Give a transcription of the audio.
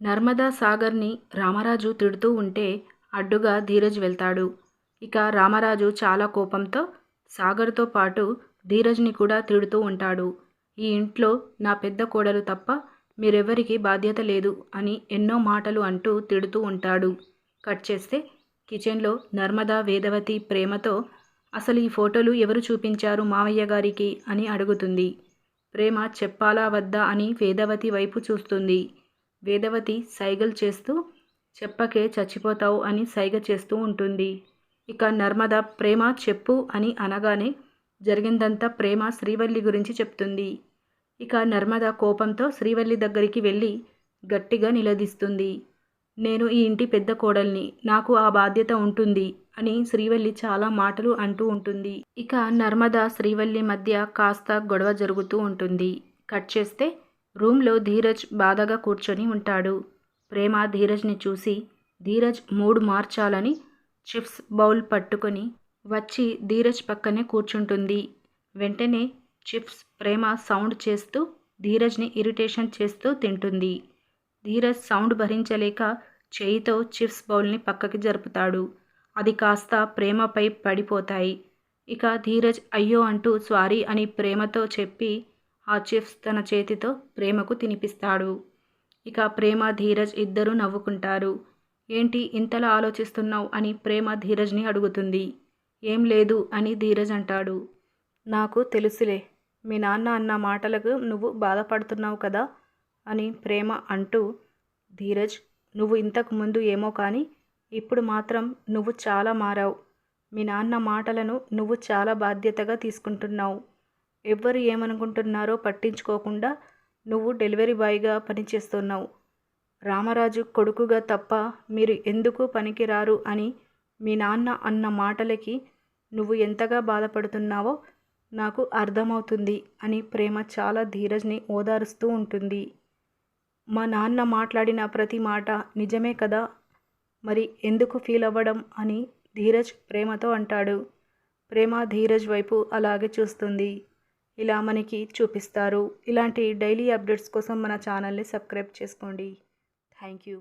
నర్మదా సాగర్ని రామరాజు తిడుతూ ఉంటే అడ్డుగా ధీరజ్ వెళ్తాడు. ఇక రామరాజు చాలా కోపంతో సాగర్తో పాటు ధీరజ్ని కూడా తిడుతూ ఉంటాడు. ఈ ఇంట్లో నా పెద్ద కోడలు తప్ప మీరెవరికి బాధ్యత లేదు అని ఎన్నో మాటలు అంటూ తిడుతూ ఉంటాడు. కట్ చేస్తే కిచెన్లో నర్మదా వేదవతి ప్రేమతో అసలు ఈ ఫోటోలు ఎవరు చూపించారు మావయ్య గారికి? అని అడుగుతుంది. ప్రేమ చెప్పాలా వద్దా అని వేదవతి వైపు చూస్తుంది. వేదవతి సైగలు చేస్తూ చెప్పకే చచ్చిపోతావు అని సైగ చేస్తూ ఉంటుంది. ఇక నర్మద ప్రేమ చెప్పు అని అనగానే జరిగిందంతా ప్రేమ శ్రీవల్లి గురించి చెప్తుంది. ఇక నర్మద కోపంతో శ్రీవల్లి దగ్గరికి వెళ్ళి గట్టిగా నిలదీస్తుంది. నేను ఈ ఇంటి పెద్ద కోడల్ని నాకు ఆ బాధ్యత ఉంటుంది అని శ్రీవల్లి చాలా మాటలు అంటూ ఉంటుంది. ఇక నర్మద శ్రీవల్లి మధ్య కాస్త గొడవ జరుగుతూ ఉంటుంది. కట్ చేస్తే రూమ్లో ధీరజ్ బాధగా కూర్చొని ఉంటాడు. ప్రేమ ధీరజ్ని చూసి ధీరజ్ మూడు మార్చాలని చిప్స్ బౌల్ పట్టుకొని వచ్చి ధీరజ్ పక్కనే కూర్చుంటుంది. వెంటనే చిప్స్ ప్రేమ సౌండ్ చేస్తూ ధీరజ్ని ఇరిటేషన్ చేస్తూ తింటుంది. ధీరజ్ సౌండ్ భరించలేక చేయితో చిప్స్ బౌల్ని పక్కకి జరుపుతాడు. అది కాస్త ప్రేమపై పడిపోతాయి. ఇక ధీరజ్ అయ్యో అంటూ సారీ అని ప్రేమతో చెప్పి ఆ చిప్స్ తన చేతితో ప్రేమకు తినిపిస్తాడు. ఇక ప్రేమ ధీరజ్ ఇద్దరూ నవ్వుకుంటారు. ఏంటి ఇంతలా ఆలోచిస్తున్నావు అని ప్రేమ ధీరజ్ని అడుగుతుంది. ఏం లేదు అని ధీరజ్ అంటాడు. నాకు తెలుసులే మీ నాన్న అన్న మాటలకు నువ్వు బాధపడుతున్నావు కదా అని ప్రేమ అంటూ ధీరజ్ నువ్వు ఇంతకు ముందు ఏమో కానీ ఇప్పుడు మాత్రం నువ్వు చాలా మారావు. మీ నాన్న మాటలను నువ్వు చాలా బాధ్యతగా తీసుకుంటున్నావు. ఎవ్వరు ఏమనుకుంటున్నారో పట్టించుకోకుండా నువ్వు డెలివరీ బాయ్గా పనిచేస్తున్నావు. రామరాజు కొడుకుగా తప్ప మీరు ఎందుకు పనికిరారు అని మీ నాన్న అన్న మాటలకి నువ్వు ఎంతగా బాధపడుతున్నావో నాకు అర్థమవుతుంది అని ప్రేమ చాలా ధీరజ్ని ఓదారుస్తూ ఉంటుంది. మా నాన్న మాట్లాడిన ప్రతి మాట నిజమే కదా? మరి ఎందుకు ఫీల్ అవ్వడం అని ధీరజ్ ప్రేమతో అంటాడు. ప్రేమ ధీరజ్ వైపు అలాగే చూస్తుంది. ఇలా మనకి చూపిస్తారు. ఇలాంటి డైలీ అప్డేట్స్ కోసం మన ఛానల్ని సబ్స్క్రైబ్ చేసుకోండి. Thank you.